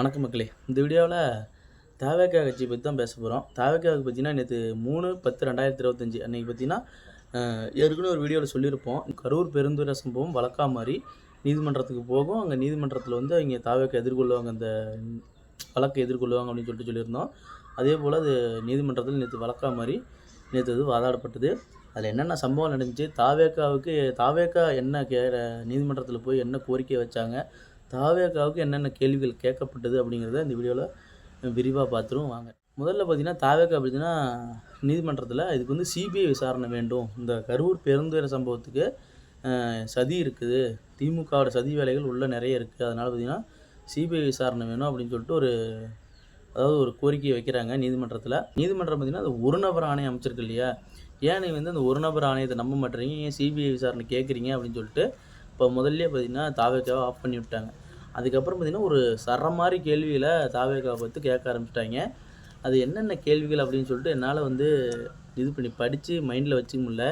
வணக்கம் மக்களே. இந்த வீடியோவில் தாவேக்கா கட்சி பற்றி தான் பேச போகிறோம். தாவேக்காவுக்கு பார்த்தீங்கன்னா நேற்று மூணு பத்து ரெண்டாயிரத்தி இருபத்தஞ்சி அன்றைக்கி பார்த்தீங்கன்னா ஏற்கனவே ஒரு வீடியோவில் சொல்லியிருப்போம். கரூர் பெருந்துறை சம்பவம் வழக்கா மாதிரி நீதிமன்றத்துக்கு போகும். அங்கே நீதிமன்றத்தில் வந்து அவங்க தாவேக்கா எதிர்கொள்வாங்க அந்த வழக்கை எதிர்கொள்வாங்க அப்படின்னு சொல்லிட்டு சொல்லியிருந்தோம். அதே போல் அது நீதிமன்றத்தில் நேற்று வழக்கா மாதிரி நேற்று அது வாதாடப்பட்டது. அதில் என்னென்ன சம்பவம் நடந்துச்சு? தாவேக்காவுக்கு தாவேக்கா என்ன கே நீதிமன்றத்தில் போய் என்ன கோரிக்கை வச்சாங்க? தாவேக்காவுக்கு என்னென்ன கேள்விகள் கேட்கப்பட்டது அப்படிங்கிறத இந்த வீடியோவில் விரிவாக பார்த்துருவோம் வாங்க. முதல்ல பார்த்தீங்கன்னா தாவேக்கா பார்த்தீங்கன்னா நீதிமன்றத்தில் இதுக்கு வந்து சிபிஐ விசாரணை வேண்டும். இந்த கரூர் பெருந்துயர சம்பவத்துக்கு சதி இருக்குது. திமுகவோட சதி வேலைகள் உள்ளே நிறைய இருக்குது அதனால் பார்த்திங்கன்னா சிபிஐ விசாரணை வேணும் அப்படின்னு சொல்லிட்டு ஒரு அதாவது ஒரு கோரிக்கையை வைக்கிறாங்க நீதிமன்றத்தில். நீதிமன்றம் பார்த்தீங்கன்னா அது ஒரு நபர் ஆணையம் அமைச்சிருக்கு இல்லையா? ஏன் நீ வந்து அந்த ஒரு நபர் ஆணையத்தை நம்ப மாட்டேறீங்க? ஏன் சிபிஐ விசாரணை கேட்குறீங்க அப்படின்னு சொல்லிட்டு இப்போ முதல்ல பார்த்தீங்கன்னா தாவேக்காவை ஆஃப் பண்ணி விட்டாங்க. அதுக்கப்புறம் பார்த்தீங்கன்னா ஒரு சர மாதிரி கேள்வியில் தாவேக்காவை பற்றி கேட்க ஆரம்பிச்சிட்டாங்க. அது என்னென்ன கேள்விகள் அப்படின்னு சொல்லிட்டு என்னால் வந்து இது பண்ணி படித்து மைண்டில் வச்சுக்க முடியல.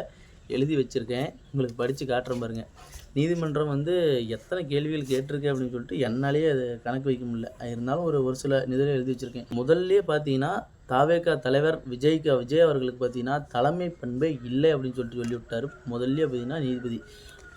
எழுதி வச்சுருக்கேன். உங்களுக்கு படித்து காட்டுறேன் பாருங்கள் நீதிமன்றம் வந்து எத்தனை கேள்விகள் கேட்டிருக்கு அப்படின்னு சொல்லிட்டு என்னாலேயே அது கணக்கு வைக்க முடியல. இருந்தாலும் ஒரு ஒரு சில இதில் எழுதி வச்சுருக்கேன். முதல்ல பார்த்தீங்கன்னா தாவேகா தலைவர் விஜய்கா விஜய் அவர்களுக்கு பார்த்தீங்கன்னா தலைமை பண்பே இல்லை அப்படின்னு சொல்லிட்டு சொல்லிவிட்டார். முதல்ல பார்த்தீங்கன்னா நீதிபதி.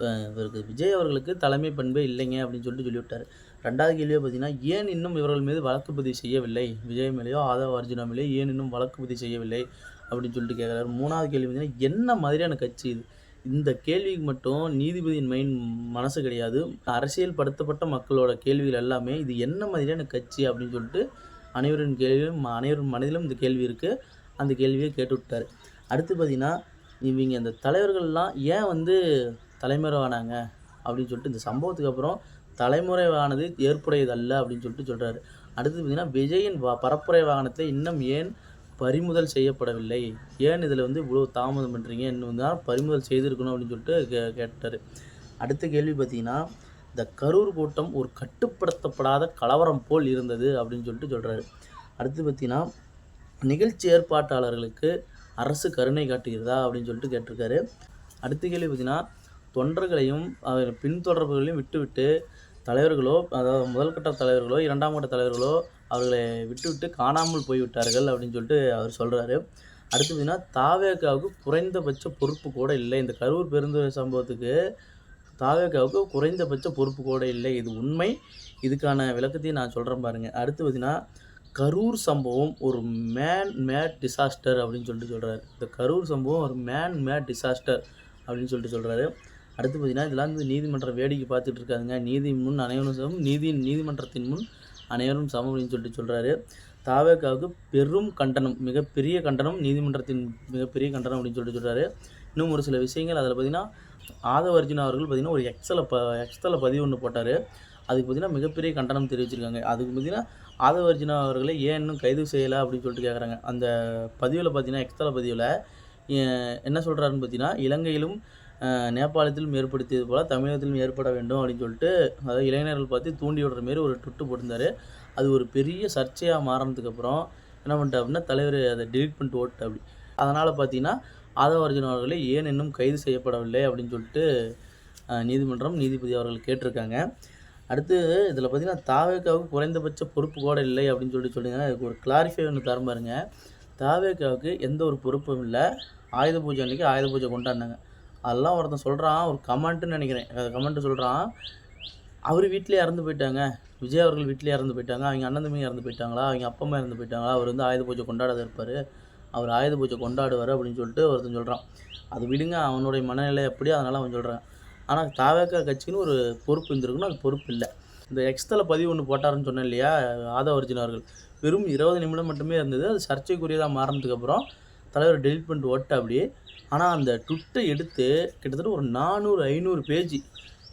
இப்போ இவருக்கு விஜய் அவர்களுக்கு தலைமை பண்பே இல்லைங்க அப்படின்னு சொல்லிட்டு சொல்லிவிட்டார். ரெண்டாவது கேள்வியை பார்த்தீங்கன்னா ஏன் இன்னும் இவர்கள் மீது வழக்கு பதிவு செய்யவில்லை? விஜய் மேலேயோ ஆதவ அர்ஜுனா மேலேயோ ஏன் இன்னும் வழக்கு பதிவு செய்யவில்லை? அப்படின்னு சொல்லிட்டு கேட்குறாரு. மூணாவது கேள்வி பார்த்தீங்கன்னா என்ன மாதிரியான கட்சி இது? இந்த கேள்விக்கு மட்டும் நீதிபதியின் மைண்ட் மனசு கிடையாது. அரசியல் படுத்தப்பட்ட மக்களோட கேள்விகள் எல்லாமே இது என்ன மாதிரியான கட்சி அப்படின்னு சொல்லிட்டு அனைவரின் கேள்வியும் அனைவரின் மனதிலும் இந்த கேள்வி இருக்குது அந்த கேள்வியை கேட்டு விட்டார் அடுத்து பார்த்தீங்கன்னா இவங்க அந்த தலைவர்கள்லாம் ஏன் வந்து தலைமுறைவானாங்க அப்படின்னு சொல்லிட்டு இந்த சம்பவத்துக்கு அப்புறம் தலைமுறைவானது ஏற்புடையதல்ல அப்படின்னு சொல்லிட்டு சொல்கிறாரு அடுத்து பார்த்தீங்கன்னா விஜயின் வ பரப்புரை வாகனத்தை இன்னும் ஏன் பறிமுதல் செய்யப்படவில்லை? ஏன் இதில் வந்து இவ்வளோ தாமதம் பண்ணுறீங்க இன்னும் தான் பறிமுதல் செய்திருக்கணும் அப்படின்னு சொல்லிட்டு கே கேட்டார். அடுத்த கேள்வி பார்த்தீங்கன்னா இந்த கரூர் கூட்டம் ஒரு கட்டுப்படுத்தப்படாத கலவரம் போல் இருந்தது அப்படின்னு சொல்லிட்டு சொல்கிறாரு அடுத்து பார்த்தீங்கன்னா நிகழ்ச்சி ஏற்பாட்டாளர்களுக்கு அரசு கருணை காட்டுகிறதா அப்படின்னு சொல்லிட்டு கேட்டிருக்காரு. அடுத்த கேள்வி பார்த்தீங்கன்னா தொண்டர்களையும் அவர் பின்தொடர்புகளையும் விட்டுவிட்டு தலைவர்களோ அதாவது முதல்கட்ட தலைவர்களோ இரண்டாம் கட்ட தலைவர்களோ அவர்களை விட்டுவிட்டு காணாமல் போய்விட்டார்கள் அப்படின்னு சொல்லிட்டு அவர் சொல்கிறாரு அடுத்து பார்த்தீங்கன்னா தாவேக்காவுக்கு குறைந்தபட்ச பொறுப்பு கூட இல்லை. இந்த கரூர் பெருந்துறை சம்பவத்துக்கு தாவேக்காவுக்கு குறைந்தபட்ச பொறுப்பு கூட இல்லை. இது உண்மை. இதுக்கான விளக்கத்தையும் நான் சொல்கிறேன் பாருங்கள் அடுத்து பார்த்தீங்கன்னா கரூர் சம்பவம் ஒரு மேன் மேட் டிசாஸ்டர் அப்படின்னு சொல்லிட்டு சொல்கிறாரு இந்த கரூர் சம்பவம் ஒரு மேன் மேட் டிசாஸ்டர் அப்படின்னு சொல்லிட்டு சொல்கிறாரு அடுத்து பார்த்தீங்கன்னா இதெல்லாம் வந்து நீதிமன்றம் வேடிக்கை பார்த்துட்டு இருக்காங்க நீதி முன் அனைவரும் சமம். நீதி நீதிமன்றத்தின் முன் அனைவரும் சமம் அப்படின்னு சொல்லிட்டு சொல்கிறாரு தாவேக்காவுக்கு பெரும் கண்டனம் மிகப்பெரிய கண்டனம் நீதிமன்றத்தின் மிகப்பெரிய கண்டனம் அப்படின்னு சொல்லிட்டு சொல்கிறாரு இன்னும் ஒரு சில விஷயங்கள் அதில் பார்த்தீங்கன்னா ஆதவ அர்ஜுனா அவர்கள் பார்த்தீங்கன்னா ஒரு எக்ஸலை ப எக்ஸலில் பதிவு ஒன்று போட்டார். அதுக்கு பார்த்தீங்கன்னா மிகப்பெரிய கண்டனம் தெரிவிச்சிருக்காங்க. அதுக்கு பார்த்தீங்கன்னா ஆதவ அர்ஜுனா அவர்களை ஏன் இன்னும் கைது செய்யலை அப்படின்னு சொல்லிட்டு கேட்குறாங்க அந்த பதிவில் பார்த்தீங்கன்னா எக்ஸல பதிவில் என்ன சொல்கிறாருன்னு பார்த்தீங்கன்னா இலங்கையிலும் நேபாளத்திலும் ஏற்படுத்தியது போல் தமிழகத்திலும் ஏற்பட வேண்டும் அப்படின்னு சொல்லிட்டு அதாவது இளைஞர்கள் பார்த்து தூண்டி விடுற மாரி ஒரு ட்விட்டு போட்டிருந்தாரு. அது ஒரு பெரிய சர்ச்சையாக மாறினதுக்கப்புறம் என்ன பண்ணிட்டா அப்படின்னா தலைவர் அதை டிலீட் பண்ணிட்டு ஓட்டு அப்படி. அதனால் பார்த்தீங்கன்னா ஆதவ அர்ஜுன் அவர்களை ஏன் இன்னும் கைது செய்யப்படவில்லை அப்படின்னு சொல்லிட்டு நீதிமன்றம் நீதிபதி அவர்கள் கேட்டிருக்காங்க. அடுத்து இதில் பார்த்தீங்கன்னா தாவேக்காவுக்கு குறைந்தபட்ச பொறுப்பு கூட இல்லை அப்படின்னு சொல்லிட்டு சொல்லுங்க அதுக்கு ஒரு கிளாரிஃபை ஒன்று தரம் பாருங்க. தாவேக்காவுக்கு எந்த ஒரு பொறுப்பும் இல்லை. ஆயுத பூஜை அன்றைக்கி ஆயுத பூஜை கொண்டாடினாங்க. அதெல்லாம் ஒருத்தன் சொல்கிறான் ஒரு கமெண்ட்டுன்னு நினைக்கிறேன். கமெண்ட்டு சொல்கிறான் அவர் வீட்டிலே இறந்து போயிட்டாங்க. விஜய் அவர்கள் வீட்டிலே இறந்து போயிட்டாங்க. அவங்க அண்ணன் தம்பி இறந்து போயிட்டாங்களா? அவங்க அப்பா அம்மா இறந்து போயிட்டாங்களா? அவர் வந்து ஆயுத பூஜை கொண்டாடாத இருப்பார். அவர் ஆயுத பூஜை கொண்டாடுவார் அப்படின்னு சொல்லிட்டு ஒருத்தன் சொல்கிறான் அது விடுங்க அவனுடைய மனநிலை எப்படி அதனால் அவன் சொல்கிறான் ஆனால் தாவேக்கா கட்சின்னு ஒரு பொறுப்பு இருந்திருக்குன்னு அது பொறுப்பு இல்லை. இந்த எக்ஸ்தல பதிவு ஒன்று போட்டாருன்னு சொன்னேன் இல்லையா ஆதவ அர்ஜுன் அவர்கள். வெறும் இருபது நிமிடம் மட்டுமே இருந்தது. அது சர்ச்சைக்குரியதாக மாறினதுக்கப்புறம் தலைவர் டெலிட் பண்ணிட்டு ஓட்ட அப்படியே ஆனால் அந்த ட்விட்டை எடுத்து கிட்டத்தட்ட ஒரு நானூறு ஐநூறு பேஜ்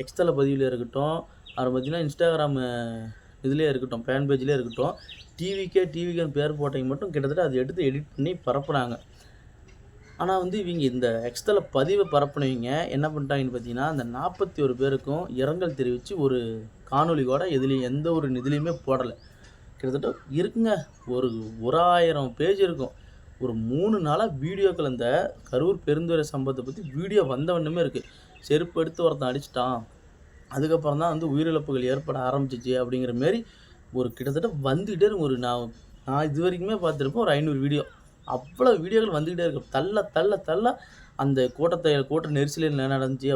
எக்ஸ்தல பதிவில் இருக்கட்டும் அப்புறம் பார்த்தீங்கன்னா இன்ஸ்டாகிராம் இதுலேயே இருக்கட்டும் ஃபேன் பேஜ்லேயே இருக்கட்டும் டிவிக்கே டிவிக்கேன்னு பேர் போட்டவங்க மட்டும் கிட்டத்தட்ட அதை எடுத்து எடிட் பண்ணி பரப்புகிறாங்க ஆனால் வந்து இவங்க இந்த எக்ஸ்தல பதிவை பரப்புனவங்க என்ன பண்ணிட்டாங்கன்னு பார்த்தீங்கன்னா அந்த நாற்பத்தி ஒரு பேருக்கும் இரங்கல் தெரிவித்து ஒரு காணொலி கூட எதுலேயும் எந்த ஒரு இதுலேயுமே போடலை. கிட்டத்தட்ட இருக்குங்க ஒரு ஒரு ஆயிரம் பேஜ் இருக்கும். ஒரு மூணு நாளாக வீடியோக்கள் இந்த கரூர் பெருந்துறை சம்பவத்தை பற்றி வீடியோ வந்தவண்ணுமே இருக்குது செருப்பு எடுத்து ஒருத்தன் அடிச்சிட்டான். அதுக்கப்புறம் தான் வந்து உயிரிழப்புகள் ஏற்பட ஆரம்பிச்சிச்சு அப்படிங்கிற மாரி ஒரு கிட்டத்தட்ட வந்துக்கிட்டே இருக்கும் ஒரு நான் நான் இது வரைக்குமே பார்த்துருப்பேன். ஒரு ஐநூறு வீடியோ. அவ்வளோ வீடியோக்கள் வந்துக்கிட்டே இருக்கும் தள்ள தள்ள தள்ள அந்த கூட்டத்தை கூட்ட நெரிசலில் என்ன நடந்துச்சு?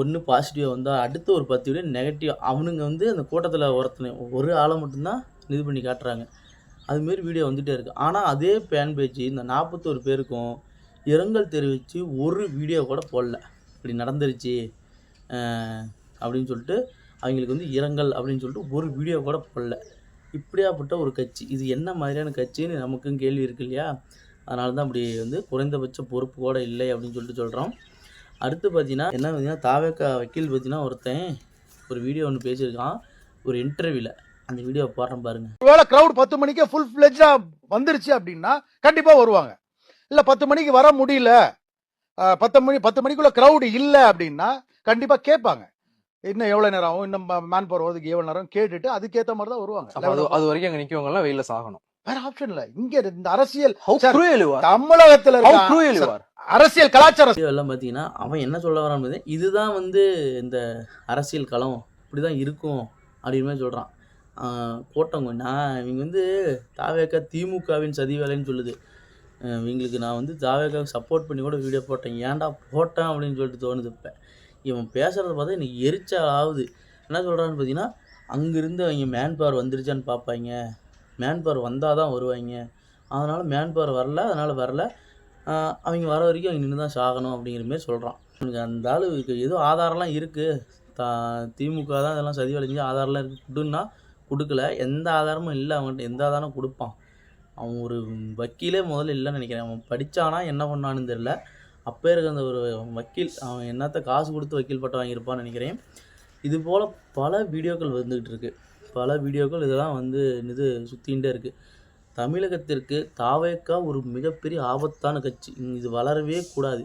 ஒன்று பாசிட்டிவாக வந்தால் அடுத்து ஒரு பத்து வீடியோ நெகட்டிவ் அவனுங்க வந்து அந்த கூட்டத்தில் ஒருத்தனை ஒரு ஆளை மட்டும்தான் இது பண்ணி காட்டுறாங்க. அதுமாரி வீடியோ வந்துகிட்டே இருக்குது ஆனால் அதே பேன் பேஜ் இந்த நாற்பத்தோரு பேருக்கும் இரங்கல் தெரிவித்து ஒரு வீடியோ கூட போடல. இப்படி நடந்துருச்சு அப்படின்னு சொல்லிட்டு அவங்களுக்கு வந்து இரங்கல் அப்படின்னு சொல்லிட்டு ஒரு வீடியோ கூட போடல. இப்படியாப்பட்ட ஒரு கட்சி. இது என்ன மாதிரியான கட்சின்னு நமக்கும் கேள்வி இருக்கு இல்லையா? அதனால தான் அப்படி வந்து குறைந்தபட்ச பொறுப்பு கூட இல்லை அப்படின்னு சொல்லிட்டு சொல்கிறோம் அடுத்து பார்த்தீங்கன்னா என்ன பார்த்தீங்கன்னா தாவேக்கா வக்கீல் பார்த்தீங்கன்னா ஒருத்தன் ஒரு வீடியோ ஒன்று பேசியிருக்கான். ஒரு இன்டர்வியூவில் அந்த வீடியோ போடுறேன் பாருங்க. ஒருவேளை கிரவுட் பத்து மணிக்கே ஃபுல் ஃபிளெஜா வந்துருச்சு அப்படின்னா கண்டிப்பா வருவாங்க. இல்ல பத்து மணிக்கு வர முடியல பத்து மணி பத்து மணிக்குள்ள கிரவுட் இல்ல அப்படின்னா கண்டிப்பா கேட்பாங்க. இன்னும் எவ்வளவு நேரம் ஆகும்? இன்னும் மேன் பவர் வரதுக்கு எவ்வளவு நேரம்? கேட்டுட்டு அதுக்கேத்த மாதிரி தான் வருவாங்க. அது வரைக்கும் அங்க நிக்கவங்க எல்லாம் வெயில சாகணும். வேற ஆப்ஷன் இல்ல. இங்க இந்த அரசியல் தமிழகத்துல அரசியல் கலாச்சாரம் எல்லாம் பார்த்தீங்கன்னா அவன் என்ன சொல்ல வரான் இதுதான் வந்து இந்த அரசியல் களம். இப்படி தான் இருக்கும் அப்படின்னு மாதிரி சொல்கிறான் போட்டவங்க. நான் இவங்க வந்து தாவேக்கா திமுகவின் சதி வேலைன்னு சொல்லுது. இவங்களுக்கு நான் வந்து தாவேக்காவுக்கு சப்போர்ட் பண்ணி கூட வீடியோ போட்டேன். ஏன்டா போட்டேன் அப்படின்னு சொல்லிட்டு தோணுது இப்போ. இவன் பேசுகிறத பார்த்தா எனக்கு எரிச்சல் ஆகுது. என்ன சொல்கிறான்னு பார்த்தீங்கன்னா அங்கேருந்து அவங்க மேன் பவர் வந்துருச்சான்னு பார்ப்பாங்க. மேன் பவர் வந்தால் தான் வருவாங்க. அதனால் மேன் பவர் வரல அதனால் வரல. அவங்க வர வரைக்கும் அவங்க நின்று தான் சாகணும் அப்படிங்கிற மாதிரி சொல்கிறான் எனக்கு அந்த ஆளுக்கு ஏதோ ஆதாரம்லாம் இருக்குது தா திமுக தான் இதெல்லாம் சதி வளைஞ்சு ஆதாரம்லாம் இருக்குது கொடுக்கல. எந்த ஆதாரமும் இல்லை அவன்கிட்ட. எந்த ஆதாரம் கொடுப்பான். அவன் ஒரு வக்கீலே முதல்ல இல்லைன்னு நினைக்கிறேன். அவன் படித்தானா என்ன பண்ணான்னு தெரில அப்போ இருக்க அந்த ஒரு வக்கீல் அவன் என்னத்த காசு கொடுத்து வக்கீல் பட்டம் வாங்கியிருப்பான்னு நினைக்கிறேன். இது போல் பல வீடியோக்கள் வந்துக்கிட்டு இருக்குது பல வீடியோக்கள் இதெல்லாம் வந்து இது சுற்றிகிட்டே இருக்குது தமிழகத்திற்கு தாவேக்கா ஒரு மிகப்பெரிய ஆபத்தான கட்சி. இது வளரவே கூடாது.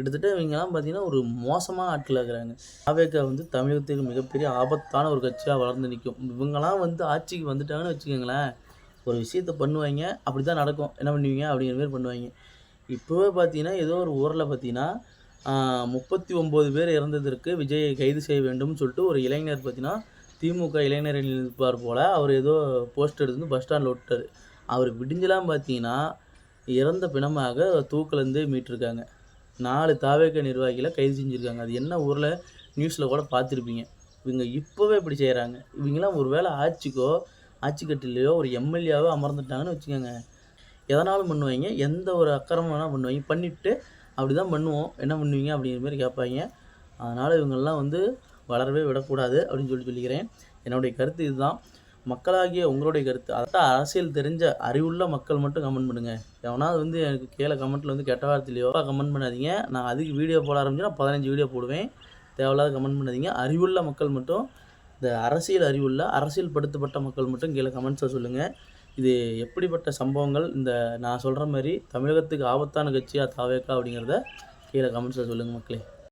கிட்டத்தட்ட இவங்கெல்லாம் பார்த்தீங்கன்னா ஒரு மோசமான ஆட்கள் இருக்கிறாங்க தாவேக்கா வந்து தமிழகத்துக்கு மிகப்பெரிய ஆபத்தான ஒரு கட்சியாக வளர்ந்து நிற்கும். இவங்கெல்லாம் வந்து ஆட்சிக்கு வந்துட்டாங்கன்னு வச்சுக்கோங்களேன் ஒரு விஷயத்த பண்ணுவாங்க அப்படி தான் நடக்கும். என்ன பண்ணுவீங்க? அப்படிங்கிற மாதிரி பண்ணுவாங்க. இப்போவே பார்த்தீங்கன்னா ஏதோ ஒரு ஊரில் பார்த்தீங்கன்னா முப்பத்தி ஒம்பது பேர் இறந்ததற்கு விஜயை கைது செய்ய வேண்டும்னு சொல்லிட்டு ஒரு இளைஞர் பார்த்தீங்கன்னா திமுக இளைஞர் இருப்பார் போல் அவர் ஏதோ போஸ்ட் எடுத்து பஸ் ஸ்டாண்டில் விட்டார் அவர் விடிஞ்செல்லாம் பார்த்தீங்கன்னா இறந்த பிணமாக தூக்கிலேருந்து மீட்டிருக்காங்க. நாலு தாவேக்க நிர்வாகிகளை கைது செஞ்சுருக்காங்க. அது என்ன ஊரில் நியூஸில் கூட பார்த்துருப்பீங்க. இவங்க இப்போவே இப்படி செய்கிறாங்க இவங்கெல்லாம் ஒரு வேளை ஆட்சிக்கோ ஆட்சிக்கட்டிலையோ ஒரு எம்எல்ஏவோ அமர்ந்துட்டாங்கன்னு வச்சுக்கோங்க. எதனாலும் பண்ணுவாங்க. எந்த ஒரு அக்கறம் வேணால் பண்ணுவாங்க. பண்ணிவிட்டு அப்படி தான் பண்ணுவோம். என்ன பண்ணுவீங்க அப்படிங்கிற மாதிரி கேட்பாங்க. அதனால் இவங்கெல்லாம் வந்து வளரவே விடக்கூடாது அப்படின்னு சொல்லி சொல்லிக்கிறேன். என்னுடைய கருத்து இதுதான். மக்களாகிய உங்களுடைய கருத்து. அதான் அரசியல் தெரிஞ்ச அறிவுள்ள மக்கள் மட்டும் கமெண்ட் பண்ணுங்கள் எவனாவது வந்து எனக்கு கீழே கமெண்ட்டில் வந்து கெட்ட வார்த்தையிலையோ கமெண்ட் பண்ணாதீங்க. நான் அதுக்கு வீடியோ போட ஆரம்பிச்சுன்னா பதினஞ்சு வீடியோ போடுவேன். தேவையில்லாத கமெண்ட் பண்ணாதீங்க. அறிவுள்ள மக்கள் மட்டும் இந்த அரசியல் அறிவுள்ள அரசியல் படுத்தப்பட்ட மக்கள் மட்டும் கீழே கமெண்ட்ஸை சொல்லுங்கள் இது எப்படிப்பட்ட சம்பவங்கள்? இந்த நான் சொல்கிற மாதிரி தமிழகத்துக்கு ஆபத்தான கட்சியாக தாவேக்கா அப்படிங்கிறத கீழே கமெண்ட்ஸில் சொல்லுங்கள் மக்களே.